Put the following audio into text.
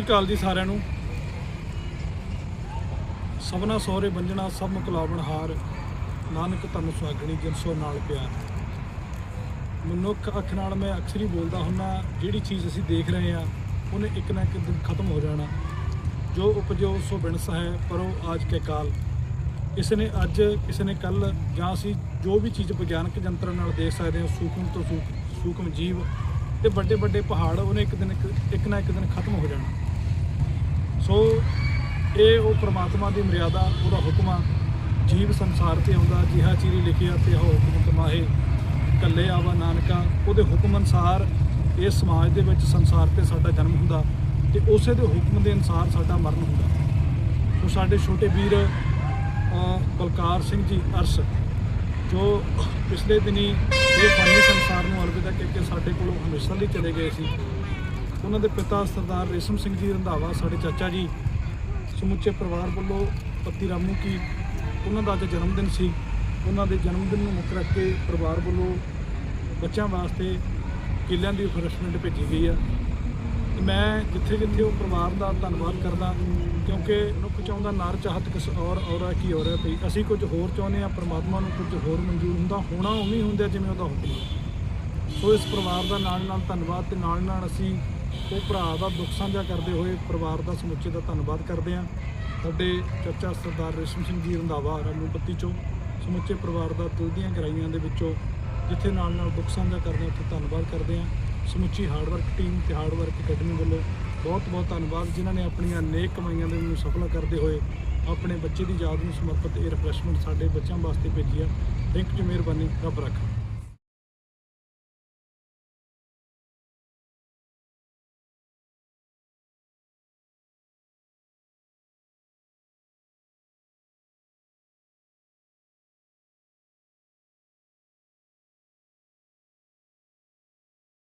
ਸਤਿ ਸ਼੍ਰੀ ਅਕਾਲ ਜੀ ਸਾਰਿਆਂ ਨੂੰ। ਸਭਨਾ ਸਹੁਰੇ ਬੰਜਣਾ, ਸਭ ਮੁਕਲਾਵਣ ਹਾਰ। ਨਾਨਕ ਤਨ ਸੁਹਾਗਣੀ ਜਿਨਸੋ ਨਾਲ ਪਿਆਰ। ਮਨੁੱਖ ਅੱਖ ਨਾਲ ਮੈਂ ਅਕਸਰ ਹੀ ਬੋਲਦਾ ਹੁੰਨਾ, ਜਿਹੜੀ ਚੀਜ਼ ਅਸੀਂ ਦੇਖ ਰਹੇ ਹਾਂ, ਉਹਨੇ ਇੱਕ ਨਾ ਇੱਕ ਦਿਨ ਖਤਮ ਹੋ ਜਾਣਾ। ਜੋ ਉਪਜੋ, ਸੋ ਬਿਨਸ ਹੈ ਪਰੋ ਆਜ ਕੇ ਕਾਲ। ਕਿਸੇ ਨੇ ਅੱਜ ਕਿਸੇ ਨੇ ਕੱਲ, ਜਾਂ ਅਸੀਂ ਜੋ ਵੀ ਚੀਜ਼ ਵਿਗਿਆਨਕ ਯੰਤਰ ਨਾਲ ਦੇਖ ਸਕਦੇ ਹਾਂ, ਸੂਖਮ ਤੋਂ ਸੂਖ- ਸੂਖਮ ਜੀਵ, ਤੇ ਵੱਡੇ ਵੱਡੇ ਪਹਾੜ, ਉਹਨੇ ਇੱਕ ਦਿਨ, ਇੱਕ- ਇੱਕ ਨਾ ਇੱਕ ਦਿਨ ਖਤਮ ਹੋ ਜਾਣਾ। ਸੋ ਇਹ ਉਹ ਪ੍ਰਮਾਤਮਾ ਦੀ ਮਰਿਆਦਾ ਉਹਦਾ ਹੁਕਮ ਆ। ਜੀਵ ਸੰਸਾਰ ਤੇ ਆਉਂਦਾ ਜਿਹਾ ਚੀਰੀ ਲਿਖਿਆ ਤੇ ਉਹ ਹੁਕਮ ਕਮਾਏ ਕੱਲੇ ਆਵਾ ਨਾਨਕਾ ਉਹਦੇ ਹੁਕਮ ਅਨਸਾਰ ਇਸ ਸਮਾਜ ਦੇ ਵਿੱਚ ਸੰਸਾਰ ਤੇ ਸਾਡਾ ਜਨਮ ਹੁੰਦਾ ਤੇ ਉਸੇ ਦੇ ਹੁਕਮ ਦੇ ਅਨਸਾਰ ਸਾਡਾ ਮਰਨ ਹੁੰਦਾ। ਸੋ ਸਾਡੇ ਛੋਟੇ ਵੀਰ ਅ, ਬਲਕਾਰ ਸਿੰਘ ਜੀ ਅਰਸ਼ ਜੋ ਪਿਛਲੇ ਦਿਨੀ ਇਹ ਫਾਨੀ ਸੰਸਾਰ ਨੂੰ ਅਲਵਿਦਾ ਕਹਿ ਕੇ ਸਾਡੇ ਕੋਲੋਂ ਹਮੇਸ਼ਾ ਲਈ ਚਲੇ ਗਏ ਸੀ ਉਹਨਾਂ ਦੇ ਪਿਤਾ ਸਰਦਾਰ ਰੇਸ਼ਮ ਸਿੰਘ ਜੀ ਰੰਧਾਵਾ, ਸਾਡੇ ਚਾਚਾ ਜੀ, ਸਮੁੱਚੇ ਪਰਿਵਾਰ ਵੱਲੋਂ ਪਤੀ ਰਾਮੂ ਕੀ, ਉਹਨਾਂ ਦਾ ਅੱਜ ਜਨਮ ਦਿਨ ਸੀ। ਉਹਨਾਂ ਦੇ ਜਨਮ ਦਿਨ ਨੂੰ ਮੁੱਖ ਰੱਖ ਕੇ ਪਰਿਵਾਰ ਵੱਲੋਂ ਬੱਚਿਆਂ ਵਾਸਤੇ ਕਿਲਿਆਂ ਦੀ ਰਿਫਰੈਸ਼ਮੈਂਟ ਭੇਜੀ ਗਈ ਆ। ਤੇ ਮੈਂ ਜਿੱਥੇ ਜਿੱਥੇ ਉਹ ਪਰਿਵਾਰ ਦਾ ਧੰਨਵਾਦ ਕਰਦਾ, ਕਿਉਂਕਿ ਮਨੁੱਖ ਚਾਹੁੰਦਾ ਨਾਰ ਚਾਹਤ ਕਿਸ ਔਰ ਔਰਾ ਕੀ ਔਰ ਹੈ ਭਈ, ਅਸੀਂ ਕੁਝ ਹੋਰ ਚਾਹੁੰਦੇ ਆ ਪ੍ਰਮਾਤਮਾ ਨੂੰ ਕੁਝ ਹੋਰ ਮਨਜ਼ੂਰ ਹੁੰਦਾ, ਹੋਣਾ ਉਵੇਂ ਹੀ ਹੁੰਦਾ ਜਿਵੇਂ ਉਹਦਾ ਹੁਕਮ ਸੋ ਇਸ ਪਰਿਵਾਰ ਦਾ ਨਾਲ ਨਾਲ ਧੰਨਵਾਦ ਤੇ ਨਾਲ ਨਾਲ ਅਸੀਂ ਉਹ ਭਰਾ ਦਾ ਦੁੱਖ ਸਾਂਝਾ ਕਰਦੇ ਹੋਏ ਪਰਿਵਾਰ ਦਾ ਸਮੁੱਚੇ ਦਾ ਧੰਨਵਾਦ ਕਰਦੇ ਹਾਂ। ਸਾਡੇ ਚਾਚਾ ਸਰਦਾਰ ਰੇਸ਼ਮ ਸਿੰਘ ਜੀ ਰੰਧਾਵਾ, ਰਾਮੂ ਪੱਤੀ ਚੋਂ ਸਮੁੱਚੇ ਪਰਿਵਾਰ ਦਾ ਦਿਲ ਦੀਆਂ ਗਹਿਰਾਈਆਂ ਦੇ ਵਿੱਚੋਂ ਜਿੱਥੇ ਨਾਲ ਨਾਲ ਦੁੱਖ ਸਾਂਝਾ ਕਰਦੇ ਹਾਂ, ਉੱਥੇ ਧੰਨਵਾਦ ਕਰਦੇ ਹਾਂ। ਸਮੁੱਚੀ ਹਾਰਡਵਰਕ ਟੀਮ ਤੇ ਹਾਰਡਵਰਕ ਅਕੈਡਮੀ ਵੱਲੋਂ ਬਹੁਤ ਬਹੁਤ ਧੰਨਵਾਦ, ਜਿਨ੍ਹਾਂ ਨੇ ਆਪਣੀਆਂ ਨੇਕ ਕਮਾਈਆਂ ਦੇ ਨੂੰ ਸਫਲ ਕਰਦੇ ਹੋਏ ਆਪਣੇ ਬੱਚੇ ਦੀ ਯਾਦ ਨੂੰ ਸਮਰਪਿਤ ਇਹ ਰਿਫਰੈਸ਼ਮੈਂਟ ਸਾਡੇ ਬੱਚਿਆਂ ਵਾਸਤੇ ਭੇਜੀ ਆ। ਥੈਂਕ ਯੂ ਮਿਹਰਬਾਨੀ, ਰੱਬ ਰੱਖਾ।